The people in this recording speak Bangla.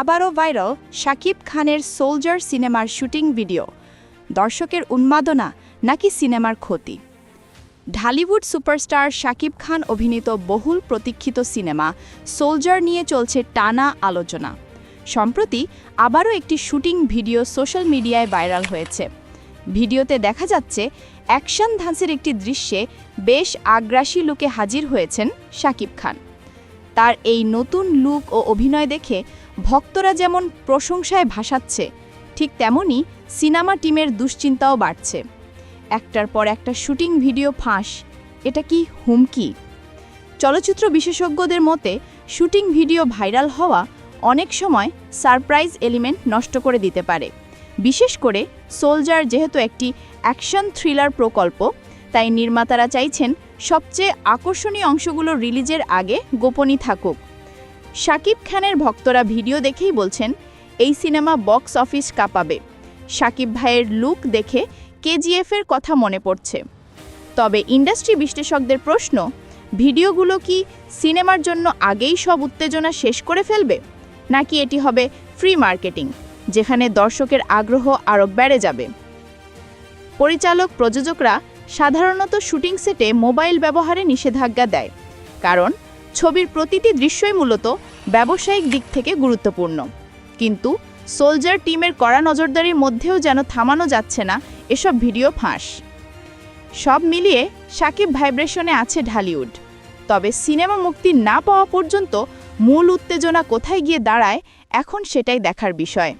আবারও ভাইরাল শাকিব খানের সোলজার সিনেমার শুটিং ভিডিও। দর্শকের উন্মাদনা নাকি সিনেমার ক্ষতি? ঢালিউড সুপারস্টার শাকিব খান অভিনীত বহুল প্রতীক্ষিত সিনেমা সোলজার নিয়ে চলছে টানা আলোচনা। সম্প্রতি আবারও একটি শুটিং ভিডিও সোশ্যাল মিডিয়ায় ভাইরাল হয়েছে। ভিডিওতে দেখা যাচ্ছে, অ্যাকশন ধাঁচের একটি দৃশ্যে বেশ আগ্রাসী লুকে হাজির হয়েছেন শাকিব খান। তার এই নতুন লুক ও অভিনয় দেখে ভক্তরা যেমন প্রশংসায় ভাসাচ্ছে, ঠিক তেমনি সিনেমা টিমের দুশ্চিন্তাও বাড়ছে। একটার পর একটা শুটিং ভিডিও ফাঁস, এটা কি হুমকি? চলচ্চিত্র বিশেষজ্ঞদের মতে, শুটিং ভিডিও ভাইরাল হওয়া অনেক সময় সারপ্রাইজ এলিমেন্ট নষ্ট করে দিতে পারে। বিশেষ করে সোলজার যেহেতু একটি অ্যাকশন থ্রিলার প্রকল্প, তাই নির্মাতারা চাইছেন সবচেয়ে আকর্ষণীয় অংশগুলো রিলিজের আগে গোপনই থাকুক। শাকিব খানের ভক্তরা ভিডিও দেখেই বলছেন, এই সিনেমা বক্স অফিস কাঁপাবে। শাকিব ভাইয়ের লুক দেখে কেজিএফের কথা মনে পড়ছে। তবে ইন্ডাস্ট্রি বিশ্লেষকদের প্রশ্ন, ভিডিওগুলো কি সিনেমার জন্য আগেই সব উত্তেজনা শেষ করে ফেলবে? নাকি এটি হবে ফ্রি মার্কেটিং যেখানে দর্শকের আগ্রহ আরও বেড়ে যাবে? পরিচালক প্রযোজকরা সাধারণত শুটিং সেটে মোবাইল ব্যবহারে নিষেধাজ্ঞা দেয়, কারণ ছবির প্রতিটি দৃশ্যই মূলত ব্যবসায়িক দিক থেকে গুরুত্বপূর্ণ। কিন্তু সোলজার টিমের কড়া নজরদারির মধ্যেও যেন থামানো যাচ্ছে না এসব ভিডিও ফাঁস। সব মিলিয়ে সাকিব ভাইব্রেশনে আছে ঢালিউড। তবে সিনেমা মুক্তি না পাওয়া পর্যন্ত মূল উত্তেজনা কোথায় গিয়ে দাঁড়ায়, এখন সেটাই দেখার বিষয়।